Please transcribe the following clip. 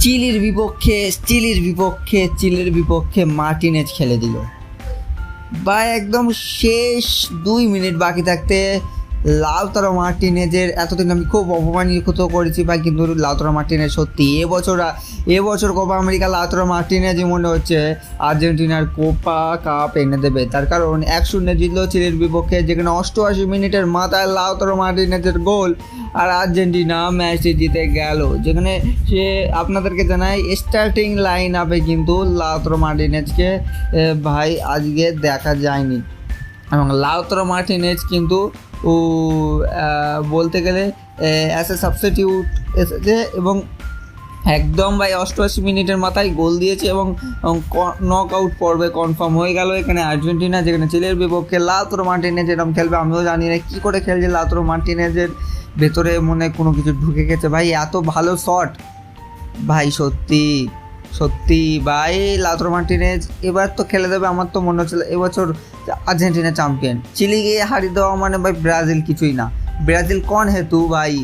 চিলির বিপক্ষে চিলির বিপক্ষে চিলির বিপক্ষে মার্টিনেজ খেলে দিল। বা একদম শেষ দুই মিনিট বাকি থাকতে লাউতারা মার্টিনেজের এতদিন আমি খুব অপমানিত করেছি ভাই, কিন্তু লাউতারা মার্টিনেজ সত্যি এবছর এবছর কোপা আমেরিকা লাউতারা মার্টিনেজই মনে হচ্ছে আর্জেন্টিনার কোপা কাপ এনে দেবে। তার কারণ এক শূন্য জিতলো চিলির বিপক্ষে যেখানে অষ্টআশি মিনিটের মাথায় লাউতারা মার্টিনেজের গোল আর আর্জেন্টিনা ম্যাচটি জিতে গেল। যেখানে সে আপনাদেরকে জানাই স্টার্টিং লাইন আপে কিন্তু লাউতারা মার্টিনেজকে ভাই, আজকে দেখা যায়নি। এবং লাউতরো মার্টিনেজ কিন্তু বলতে গেলে অ্যাস এ সাবস্টিটিউট এসেছে এবং একদম ভাই অষ্টআশি মিনিটের মাথায় গোল দিয়েছে এবং নক আউট পর্বে কনফার্ম হয়ে গেল এখানে আর্জেন্টিনা, যেখানে চিলের বিপক্ষে লাউতরো মার্টিনেজ এরকম খেলবে। আমিও জানি না কী করে খেলছে লাউতরো মার্টিনেজের ভেতরে মনে কোনো কিছু ঢুকে গেছে। ভাই, এত ভালো শট ভাই, সত্যি। সত্যি, ভাই লাতর মার্টিনেজ এবার তো খেলে দেবে, আমার তো মনে হচ্ছিল এবছর আর্জেন্টিনা চ্যাম্পিয়ন চিলি গিয়ে হারিয়ে দেওয়া মানে ভাই ব্রাজিল কিছুই না। ব্রাজিল কোন হেতু, ভাই?